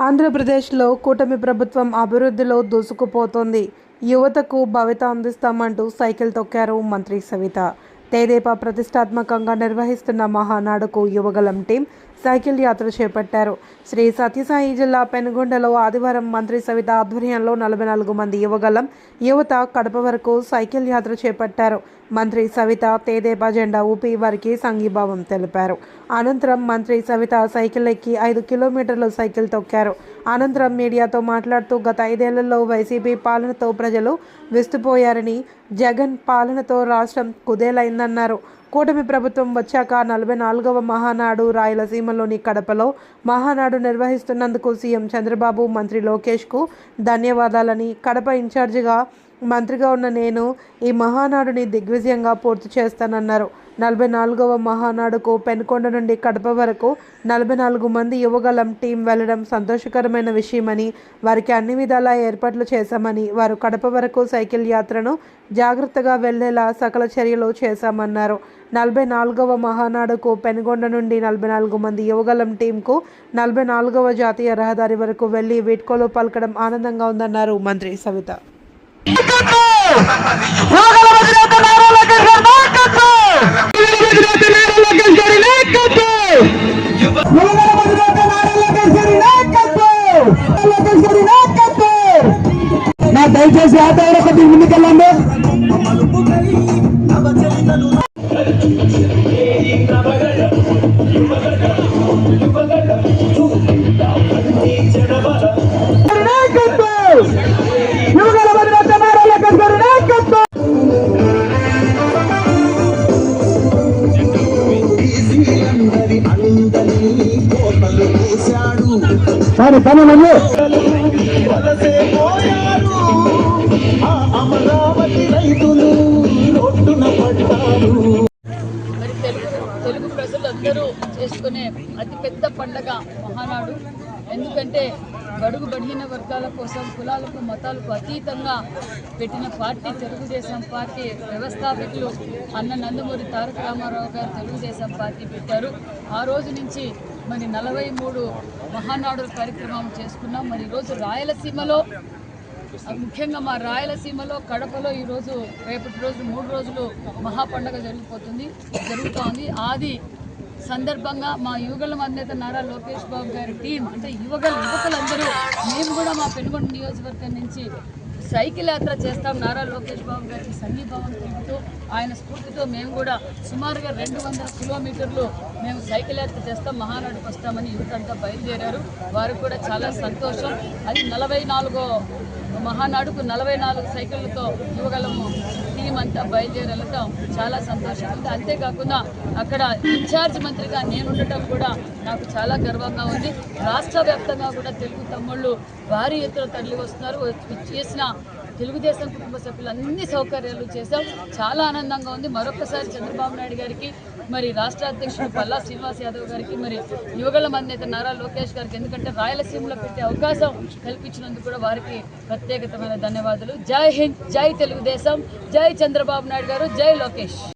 ఆంధ్రప్రదేశ్లో కూటమి ప్రభుత్వం అభివృద్ధిలో దూసుకుపోతోంది. యువతకు భవిత అందిస్తామంటూ సైకిల్ తొక్కారు మంత్రి సవిత. తేదేపా ప్రతిష్టాత్మకంగా నిర్వహిస్తున్న మహానాడుకు యువగలం టీం సైకిల్ యాత్ర చేపట్టారు. శ్రీ సత్యసాయి జిల్లా పెనుగొండలో ఆదివారం మంత్రి సవిత ఆధ్వర్యంలో నలభై నాలుగు మంది యువగలం యువత కడప వరకు సైకిల్ యాత్ర చేపట్టారు. మంత్రి సవిత తేదేపా జెండా ఊపి వారికి సంఘీభావం తెలిపారు. అనంతరం మంత్రి సవిత సైకిల్ ఎక్కి ఐదు కిలోమీటర్లు సైకిల్ తొక్కారు. అనంతరం మీడియాతో మాట్లాడుతూ గత ఐదేళ్ళలో వైసీపీ పాలనతో ప్రజలు విస్తుపోయారని జగన్ పాలనతో రాష్ట్రం కుదేలైందన్నారు. కూటమి ప్రభుత్వం వచ్చాక నలభై నాలుగవ మహానాడు రాయలసీమలోని కడపలో మహానాడు నిర్వహిస్తున్నందుకు సీఎం చంద్రబాబు మంత్రి లోకేష్కు ధన్యవాదాలని కడప ఇన్ఛార్జిగా మంత్రిగా ఉన్న నేను ఈ మహానాడుని దిగ్విజయంగా పూర్తి చేస్తానన్నారు. నలభై నాలుగవ మహానాడుకు పెనుకొండ నుండి కడప వరకు నలభై నాలుగు మంది యువగలం టీం వెళ్ళడం సంతోషకరమైన విషయమని వారికి అన్ని విధాలా ఏర్పాట్లు చేశామని వారు కడప వరకు సైకిల్ యాత్రను జాగ్రత్తగా వెళ్ళేలా సకల చర్యలు చేశామన్నారు. నలభై నాలుగవ మహానాడుకు పెనుగొండ నుండి నలభై నాలుగు మంది యువగలం టీంకు నలభై నాలుగవ జాతీయ రహదారి వరకు వెళ్ళి వీడ్కోలు పలకడం ఆనందంగా ఉందన్నారు మంత్రి సవిత. దయచేసి ఆటోలో కొద్దిగా ముందుకెళ్ళండి సరే పనులు అమరావతి రైతులు తెలుగు తెలుగు ప్రజలందరూ చేసుకునే అతిపెద్ద పండగ మహానాడు. ఎందుకంటే బడుగు బడిగిన వర్గాల కోసం కులాలకు మతాలకు అతీతంగా పెట్టిన పార్టీ తెలుగుదేశం పార్టీ వ్యవస్థాపకులు అన్న నందమూరి తారక రామారావు గారు తెలుగుదేశం పార్టీ పెట్టారు. ఆ రోజు నుంచి మరి నలభై మూడు మహానాడు కార్యక్రమం చేసుకున్నాం. మరి ఈరోజు రాయలసీమలో ముఖ్యంగా మా రాయలసీమలో కడపలో ఈరోజు రేపటి రోజు మూడు రోజులు మహాపండగ జరిగిపోతుంది జరుగుతోంది. ఆది సందర్భంగా మా యువగల అధినేత నారా లోకేష్ బాబు గారి టీం అంటే యువగల యువకులందరూ మేము కూడా మా పెనుగొండ నియోజకవర్గం నుంచి సైకిల్ యాత్ర చేస్తాం. నారా లోకేష్ బాబు గారికి సన్నిభావం తెలుపుతూ ఆయన స్ఫూర్తితో మేము కూడా సుమారుగా రెండు వందల కిలోమీటర్లు మేము సైకిల్ యాత్ర చేస్తాం. మహానాడుకు వస్తామని యువతంతా బయలుదేరారు. వారికి కూడా చాలా సంతోషం. అది నలభై నాలుగో మహానాడుకు నలభై నాలుగు సైకిళ్ళతో యువగలము టీం అంతా బయలుదేరలటం చాలా సంతోషంగా ఉంది అంతేకాకుండా అక్కడ ఇన్ఛార్జ్ మంత్రిగా నేను ఉండటం కూడా నాకు చాలా గర్వంగా ఉంది. రాష్ట్ర వ్యాప్తంగా కూడా తెలుగు తమ్ముళ్ళు భారీ ఎత్తున తరలి వస్తున్నారు. చేసిన తెలుగుదేశం కుటుంబ సభ్యులు అన్ని సౌకర్యాలు చేశాం చాలా ఆనందంగా ఉంది. మరొకసారి చంద్రబాబు నాయుడు గారికి మరి రాష్ట్ర అధ్యక్షుడు పల్లా శ్రీనివాస్ యాదవ్ గారికి మరి యువగల మంది నారా లోకేష్ గారికి ఎందుకంటే రాయలసీమలో పెట్టే అవకాశం కల్పించినందుకు కూడా వారికి ప్రత్యేకతమైన ధన్యవాదాలు. జై హింద్ జై తెలుగుదేశం జై చంద్రబాబు నాయుడు గారు జై లోకేష్.